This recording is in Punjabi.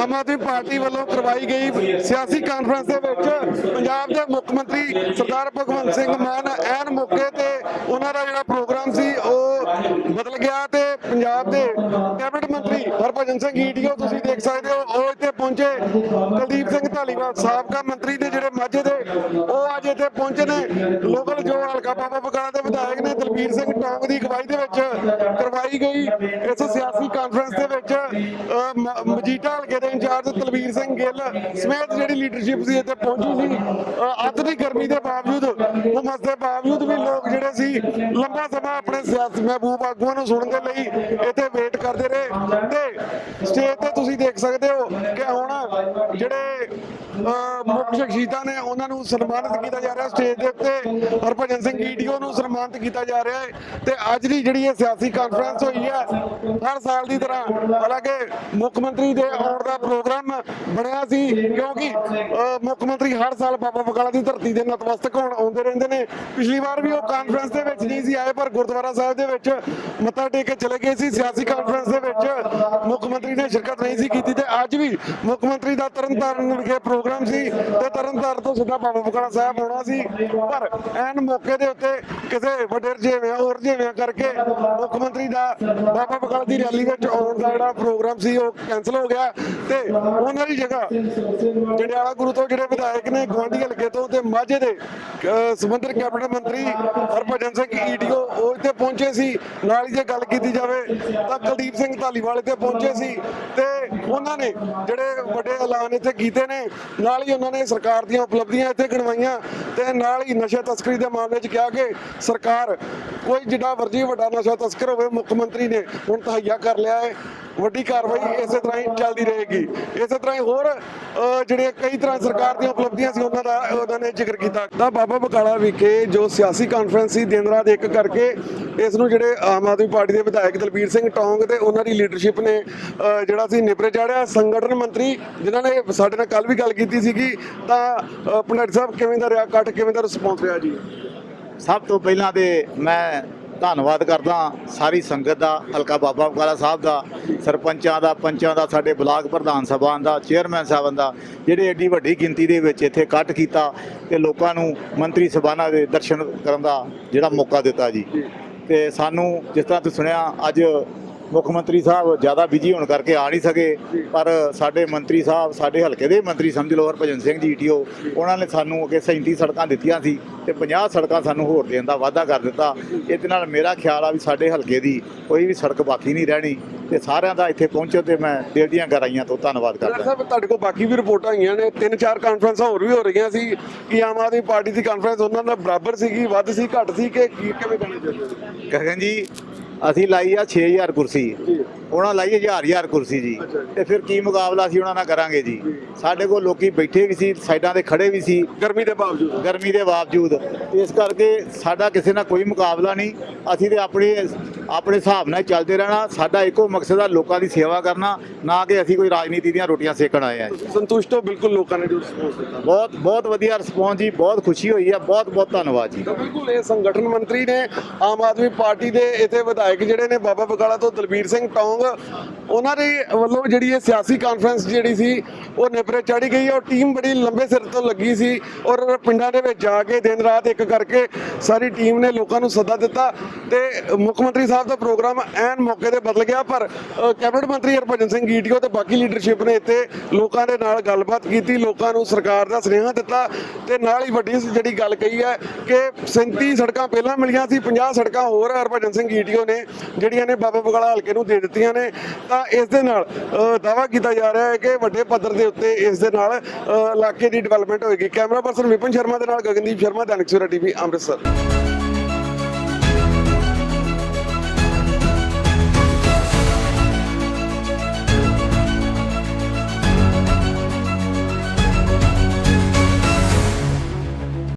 ਆਮ ਆਦਮੀ ਪਾਰਟੀ ਵੱਲੋਂ ਕਰਵਾਈ ਗਈ ਸਿਆਸੀ ਕਾਨਫਰੰਸ ਦੇ ਵਿੱਚ ਪੰਜਾਬ ਦੇ ਮੁੱਖ ਮੰਤਰੀ ਸਰਦਾਰ ਭਗਵੰਤ ਸਿੰਘ ਮਾਨ ਐਨ ਮੁੱਖ ਪੰਜਾਬ ਦੇ ਕੈਬਨਿਟ ਮੰਤਰੀ ਹਰਭਜਨ ਸਿੰਘ ਈਟੀਓ ਤੁਸੀਂ ਦੇਖ ਸਕਦੇ ਹੋ ਉਹ ਇੱਥੇ ਪਹੁੰਚੇ। ਕੁਲਦੀਪ ਸਿੰਘ ਢਾਲੀਵਾਲ ਸਾਬਕਾ ਮੰਤਰੀ ਦੇ ਜਿਹੜੇ ਮਾਝੇ ਦੇ ਉਹ ਅੱਜ ਇੱਥੇ ਪਹੁੰਚੇ ਨੇ। ਲੋਕਲ ਜੋ ਹਲਕਾ ਬਾਬਾ ਬਕਾਲਾ ਦੇ ਵਿਧਾਇਕ ਨੇ ਦਲਬੀਰ ਸਿੰਘ ਟੌਂਗ ਦੀ ਅਗਵਾਈ ਦੇ ਵਿੱਚ ਕਰਵਾਈ ਗਈ। ਇਸ ਸਿਆਸੀ ਕਾਨਫਰੰਸ ਦੇ ਵਿੱਚ ਮਜੀਠਾ ਹਲਕੇ ਦੇ ਇੰਚਾਰਜ ਤਲਵੀਰ ਸਿੰਘ ਗਿੱਲ ਸਮੇਤ ਜਿਹੜੀ ਲੀਡਰਸ਼ਿਪ ਸੀ ਇੱਥੇ ਪਹੁੰਚੀ ਸੀ। ਅਹ, ਅੱਤ ਦੀ ਗਰਮੀ ਦੇ ਬਾਵਜੂਦ ਹੁਮਸ ਦੇ ਬਾਵਜੂਦ ਵੀ ਲੋਕ ਜਿਹੜੇ ਸੀ ਲੰਬਾ ਸਮਾਂ ਆਪਣੇ ਸਿਆਸੀ ਮਹਿਬੂਬ ਆਗੂਆਂ ਨੂੰ ਸੁਣਨ ਦੇ ਲਈ ਇੱਥੇ ਵੇਟ ਕਰਦੇ ਰਹੇ। ਤੇ ਸਟੇਜ ਤੇ ਤੁਸੀਂ ਦੇਖ ਸਕਦੇ ਹੋ ਕਿ ਹੁਣ ਜਿਹੜੇ ਅਹ, ਮੁੱਖ ਸ਼ਖਸੀਅਤਾਂ ਨੇ ਉਹਨਾਂ ਨੂੰ ਸਨਮਾਨਿਤ ਕੀਤਾ ਜਾ ਰਿਹਾ ਸਟੇਜ ਦੇ ਉੱਤੇ। ਹਰਭਜਨ ਸਿੰਘ ਈਡੀਓ ਨੂੰ ਸਨਮਾਨਿਤ ਕੀਤਾ ਜਾ ਰਿਹਾ ਹੈ। ਤੇ ਅੱਜ ਦੀ ਜਿਹੜੀ ਇਹ ਸਿਆਸੀ ਕਾਨਫਰੰਸ ਹੋਈ ਹੈ ਹਰ ਸਾਲ ਦੀ ਤਰ੍ਹਾਂ ਹਾਲਾਂਕਿ ਮੁੱਖ ਮੰਤਰੀ ਦੇ ਆਉਣ ਦਾ ਪ੍ਰੋਗਰਾਮ ਬਣਿਆ ਸੀ ਕਿਉਂਕਿ ਅਹ, ਮੁੱਖ ਮੰਤਰੀ ਹਰ ਸਾਲ ਬਾਬਾ ਬਕਾਲਾ ਦੀ ਧਰਤੀ ਦੇ ਨਤਮਸਤਕ ਹੋਣ ਆਉਂਦੇ ਰਹਿੰਦੇ ਨੇ। ਪਿਛਲੀ ਵਾਰ ਵੀ ਉਹ ਕਾਨਫਰੰਸ ਦੇ ਵਿੱਚ ਨਹੀਂ ਸੀ ਆਏ ਪਰ ਗੁਰਦੁਆਰਾ ਸਾਹਿਬ ਦੇ ਵਿੱਚ ਮੱਥਾ ਟੇਕ ਕੇ ਚਲੇ ਗਏ ਸੀ ਸਿਆਸੀ ਕਾਨਫਰੰਸ ਦੇ ਵਿੱਚ। ਮੁੱਖ ਮੰਤਰੀ ਨੇ ਸ਼ਿਰਕਤ ਨਹੀਂ ਸੀ ਕੀਤੀ ਤੇ ਅੱਜ ਵੀ ਮੁੱਖ ਮੰਤਰੀ ਦਾ ਤਰਨਤਾਰਨ ਵਿਖੇ ਪ੍ਰੋਗਰਾਮ ਸੀ ਤੇ ਤਰਨਤਾਰਨ ਤੋਂ ਸਿੱਧਾ ਬਾਬਾ ਬਕਾਲਾ ਸਾਹਿਬ ਆਉਣਾ ਸੀ। ਪਰ ਐਨ ਮੌਕੇ ਦੇ ਉੱਤੇ ਕਿਸੇ ਵੱਡੇ ਰਜੇਵਿਆਂ ਹੋਰ ਰਜੇਵਿਆਂ ਕਰਕੇ ਮੁੱਖ ਮੰਤਰੀ ਦਾ ਬਾਬਾ ਬਕਾਲਾ ਦੀ ਰੈਲੀ ਵਿੱਚ ਆਉਣ ਦਾ ਜਿਹੜਾ ਪ੍ਰੋਗਰਾਮ ਸੀ ਉਹ ਕੈਨਸਲ ਹੋ ਗਿਆ ਤੇ ਉਹਨਾਂ ਦੀ ਜਗ੍ਹਾ ਜੰਡਿਆਲਾ ਗੁਰੂ ਤੋਂ ਜਿਹੜੇ ਵਿਧਾਇਕ ਨੇ ਗਵਾਂਢੀ ਹਲਕੇ ਤੋਂ ਤੇ ਮਾਝੇ ਦੇ ਅਹ, ਸੰਬੰਧਿਤ ਕੈਬਨਿਟ ਮੰਤਰੀ ਹਰਭਜਨ ਸਿੰਘ ਈਡੀਓ ਉਹ ਸੀ, ਨਾਲ ਹੀ ਜੇ ਗੱਲ ਕੀਤੀ ਜਾਵੇ ਤਾਂ ਕੁਲਦੀਪ ਸਿੰਘ ਧਾਲੀਵਾਲ ਇੱਥੇ ਪਹੁੰਚੇ ਸੀ ਤੇ ਉਹਨਾਂ ਨੇ ਜਿਹੜੇ ਵੱਡੇ ਐਲਾਨ ਇੱਥੇ ਕੀਤੇ ਨੇ, ਨਾਲ ਹੀ ਉਹਨਾਂ ਨੇ ਸਰਕਾਰ ਦੀਆਂ ਉਪਲਬਧੀਆਂ ਇੱਥੇ ਗਿਣਵਾਈਆਂ ਤੇ ਨਾਲ ਹੀ ਨਸ਼ਾ ਤਸਕਰੀ ਦੇ ਮਾਮਲੇ 'ਚ ਕਿਹਾ ਕਿ ਸਰਕਾਰ ਕੋਈ ਜਿੱਡਾ ਵਰਜੀ ਵੱਡਾ ਨਸ਼ਾ ਤਸਕਰ ਹੋਵੇ, ਮੁੱਖ ਮੰਤਰੀ ਨੇ ਹੁਣ ਤਹਈਆ ਕਰ ਲਿਆ ਹੈ, ਵੱਡੀ ਕਾਰਵਾਈ ਇਸੇ ਤਰ੍ਹਾਂ ਹੀ ਚੱਲਦੀ ਰਹੇਗੀ। ਇਸੇ ਤਰ੍ਹਾਂ ਹੀ ਹੋਰ ਜਿਹੜੇ ਕਈ ਤਰ੍ਹਾਂ ਸਰਕਾਰ ਦੀਆਂ ਉਪਲਬਧੀਆਂ ਸੀ, ਉਹਨਾਂ ਦਾ, ਉਹਨਾਂ ਨੇ ਜ਼ਿਕਰ ਕੀਤਾ। ਤਾਂ ਬਾਬਾ ਬਕਾਲਾ ਵਿਖੇ ਜੋ ਸਿਆਸੀ ਕਾਨਫਰੰਸ ਸੀ, ਦਿਨ ਰਾਤ ਇੱਕ ਕਰਕੇ ਇਸ ਨੂੰ ਜਿਹੜੇ ਆਮ ਆਦਮੀ ਪਾਰਟੀ ਦੇ ਵਿਧਾਇਕ ਦਲਬੀਰ ਸਿੰਘ ਟੌਂਗ ਤੇ ਉਹਨਾਂ ਦੀ ਲੀਡਰਸ਼ਿਪ ਨੇ ਜਿਹੜਾ ਸੀ ਨਿਪਰੇ ਚਾੜਿਆ ਸੰਗਠਨ ਮੰਤਰੀ ਜਿਨ੍ਹਾਂ ਨੇ ਸਾਡੇ ਨਾਲ ਕੱਲ ਵੀ ਗੱਲ ਕੀਤੀ ਸੀਗੀ ਤਾਂ ਅਹ, ਭੰਡਾਰੀ ਸਾਹਿਬ ਕਿਵੇਂ ਦਾ ਰਿਹਾ ਇਕੱਠ ਕਿਵੇਂ ਦਾ ਰਿਸਪੌਂਸ ਰਿਹਾ ਜੀ? ਸਭ ਤੋਂ ਪਹਿਲਾਂ ਤੇ ਮੈਂ ਧੰਨਵਾਦ ਕਰਦਾ ਸਾਰੀ ਸੰਗਤ ਦਾ ਹਲਕਾ ਬਾਬਾ ਬਕਾਲਾ ਸਾਹਿਬ ਦਾ ਸਰਪੰਚਾਂ ਦਾ ਪੰਚਾਂ ਦਾ ਸਾਡੇ ਬਲਾਕ ਪ੍ਰਧਾਨ ਸਭਾ ਦਾ ਚੇਅਰਮੈਨ ਸਾਹਿਬਾਂ ਦਾ ਜਿਹੜੇ ਏਡੀ ਵੱਡੀ ਗਿਣਤੀ ਦੇ ਵਿੱਚ ਇੱਥੇ ਇਕੱਠ ਕੀਤਾ ਤੇ ਲੋਕਾਂ ਨੂੰ ਮੰਤਰੀ ਸਭਾਨਾਂ ਦੇ ਦਰਸ਼ਨ ਕਰਨ ਦਾ ਜਿਹੜਾ ਮੌਕਾ ਦਿੱਤਾ ਜੀ। ਤੇ ਸਾਨੂੰ ਜਿਸ ਤਰ੍ਹਾਂ ਤੁਸੀਂ ਸੁਣਿਆ, ਅੱਜ ਮੁੱਖ ਮੰਤਰੀ ਸਾਹਿਬ ਜ਼ਿਆਦਾ ਬਿਜ਼ੀ ਹੋਣ ਕਰਕੇ ਆ ਨਹੀਂ ਸਕੇ, ਪਰ ਸਾਡੇ ਮੰਤਰੀ ਸਾਹਿਬ, ਸਾਡੇ ਹਲਕੇ ਦੇ ਮੰਤਰੀ ਸਮਝ ਲਓ, ਹਰਭਜਨ ਸਿੰਘ ਜੀ ਈਟੀਓ ਉਹਨਾਂ ਨੇ ਸਾਨੂੰ ਅੱਗੇ 37 ਸੜਕਾਂ ਦਿੱਤੀਆਂ ਸੀ ਤੇ 50 ਸੜਕਾਂ ਸਾਨੂੰ ਹੋਰ ਦੇਣ ਦਾ ਵਾਅਦਾ ਕਰ ਦਿੱਤਾ। ਇਹਦੇ ਨਾਲ ਮੇਰਾ ਖਿਆਲ ਆ ਵੀ ਸਾਡੇ ਹਲਕੇ ਦੀ ਕੋਈ ਵੀ ਸੜਕ ਬਾਕੀ ਨਹੀਂ ਰਹਿਣੀ। ਤੇ ਸਾਰਿਆਂ ਦਾ ਇੱਥੇ ਪਹੁੰਚੋ ਤੇ ਮੈਂ ਦਿਲ ਦੀਆਂ ਗਹਿਰਾਈਆਂ ਤੋਂ ਧੰਨਵਾਦ ਕਰਦਾ ਸਾਹਿਬ ਤੁਹਾਡੇ ਕੋਲ ਬਾਕੀ ਵੀ ਰਿਪੋਰਟਾਂ ਆਈਆਂ ਨੇ। ਤਿੰਨ ਚਾਰ ਕਾਨਫਰੰਸਾਂ ਹੋਰ ਵੀ ਹੋ ਰਹੀਆਂ ਸੀ ਕਿ ਆਮ ਆਦਮੀ ਪਾਰਟੀ ਦੀ ਕਾਨਫਰੰਸ ਉਹਨਾਂ ਨਾਲ ਬਰਾਬਰ ਸੀਗੀ ਵੱਧ ਸੀ ਘੱਟ ਸੀ ਕਿ ਕੀ- ਕਿਵੇਂ ਕਹਿਣਾ ਚਾਹੁੰਦੇ ਗਗਨ ਜੀ ਅਸੀਂ ਲਾਈ ਆ 6000 ਕੁਰਸੀ। ਉਹਨਾਂ ਲਾਈ ਹਜ਼ਾਰ ਹਜ਼ਾਰ ਕੁਰਸੀ ਜੀ। ਤੇ ਫਿਰ ਕੀ ਮੁਕਾਬਲਾ ਸੀ ਉਹਨਾਂ ਨਾਲ ਕਰਾਂਗੇ ਜੀ। ਸਾਡੇ ਕੋਲ ਲੋਕੀ ਬੈਠੇ ਵੀ ਸੀ ਸਾਈਡਾਂ ਤੇ ਖੜੇ ਵੀ ਸੀ। ਗਰਮੀ ਦੇ ਬਾਵਜੂਦ। ਗਰਮੀ ਦੇ ਬਾਵਜੂਦ। ਇਸ ਕਰਕੇ ਸਾਡਾ ਕਿਸੇ ਨਾਲ ਕੋਈ ਮੁਕਾਬਲਾ ਨਹੀਂ। ਅਸੀਂ ਤੇ ਆਪਣੇ ਆਪਣੇ ਹਿਸਾਬ ਨਾਲ ਚੱਲਦੇ ਰਹਿਣਾ ਸਾਡਾ ਇੱਕੋ ਮਕਸਦ ਆ ਲੋਕਾਂ ਦੀ ਸੇਵਾ ਕਰਨਾ ਨਾ ਕਿ ਅਸੀਂ ਕੋਈ ਰਾਜਨੀਤੀ ਦੀਆਂ ਰੋਟੀਆਂ ਸੇਕਣ ਆਏ ਆ। ਸੰਤੁਸ਼ਟ ਹੋ? ਬਿਲਕੁਲ ਲੋਕਾਂ ਨੇ ਜੋ ਰਿਸਪੌਂਸ ਦਿੱਤਾ। ਬਹੁਤ ਬਹੁਤ ਵਧੀਆ ਰਿਸਪੌਂਸ ਜੀ ਬਹੁਤ ਖੁਸ਼ੀ ਹੋਈ ਆ ਬਹੁਤ ਬਹੁਤ ਧੰਨਵਾਦ ਜੀ। ਬਿਲਕੁਲ ਇਹ ਸੰਗਠਨ ਮੰਤਰੀ ਨੇ ਆਮ ਆਦਮੀ ਪਾਰਟੀ ਦੇ ਇੱਥੇ ਵਿਧਾਇਕ ਜਿਹੜੇ ਨੇ ਬਾਬਾ ਬਕਾਲਾ ਤੋਂ ਦਲਬੀਰ ਸਿੰਘ ਟੌਂਗ ਉਹਨਾਂ ਦੇ ਵੱਲੋਂ ਜਿਹੜੀ ਇਹ ਸਿਆਸੀ ਕਾਨਫਰੰਸ ਜਿਹੜੀ ਸੀ ਉਹ ਨਿਪਰੇ ਚੜੀ ਗਈ ਔਰ ਟੀਮ ਬੜੀ ਲੰਬੇ ਸਿਰ ਤੋਂ ਲੱਗੀ ਸੀ ਔਰ ਪਿੰਡਾਂ ਦੇ ਵਿੱਚ ਜਾ ਕੇ ਦਿਨ ਰਾਤ ਇੱਕ ਕਰਕੇ ਸਾਰੀ ਟੀਮ ਨੇ ਲੋਕਾਂ ਨੂੰ ਸੱਦਾ ਦਿੱਤਾ ਤੇ ਮੁੱਖ ਮੰਤਰੀ ਸਾਹਿਬ ਦਾ ਪ੍ਰੋਗਰਾਮ ਐਨ ਮੌਕੇ ਤੇ ਬਦਲ ਗਿਆ, ਪਰ ਕੈਬਨਿਟ ਮੰਤਰੀ ਹਰਭਜਨ ਸਿੰਘ ਗੀਟੀਓ ਤੇ ਬਾਕੀ ਲੀਡਰਸ਼ਿਪ ਨੇ ਇੱਥੇ ਲੋਕਾਂ ਦੇ ਨਾਲ ਗੱਲਬਾਤ ਕੀਤੀ, ਲੋਕਾਂ ਨੂੰ ਸਰਕਾਰ ਦਾ ਸੁਨੇਹਾ ਦਿੱਤਾ ਤੇ ਨਾਲ ਹੀ ਵੱਡੀ ਜਿਹੜੀ ਗੱਲ ਕਹੀ ਹੈ ਕਿ 37 ਸੜਕਾਂ ਪਹਿਲਾਂ ਮਿਲੀਆਂ ਸੀ 50 ਸੜਕਾਂ ਹੋਰ ਹਰਭਜਨ ਸਿੰਘ ਗੀਟੀਓ ਨੇ ਜਿਹੜੀਆਂ ਨੇ ਬਾਬਾ ਬਗਾਲਾ ਹਲਕੇ ਨੂੰ ਦੇ ਦਿੱਤੀਆਂ ਨੇ, ਤਾਂ ਇਸ ਦੇ ਨਾਲ ਦਾਵਾ ਕੀਤਾ ਜਾ ਰਿਹਾ ਹੈ ਕਿ ਵੱਡੇ ਪੱਧਰ ਦੇ ਉੱਤੇ ਇਸ ਦੇ ਨਾਲ ਇਲਾਕੇ ਦੀ ਡਿਵੈਲਪਮੈਂਟ ਹੋਏਗੀ। ਕੈਮਰਾ ਪਰਸਨ ਵਿਪਨ ਸ਼ਰਮਾ ਦੇ ਨਾਲ ਗਗਨਦੀਪ ਸ਼ਰਮਾ, ਦੈਨਿਕ ਸਵੇਰਾ ਟੀਵੀ, ਅੰਮ੍ਰਿਤਸਰ।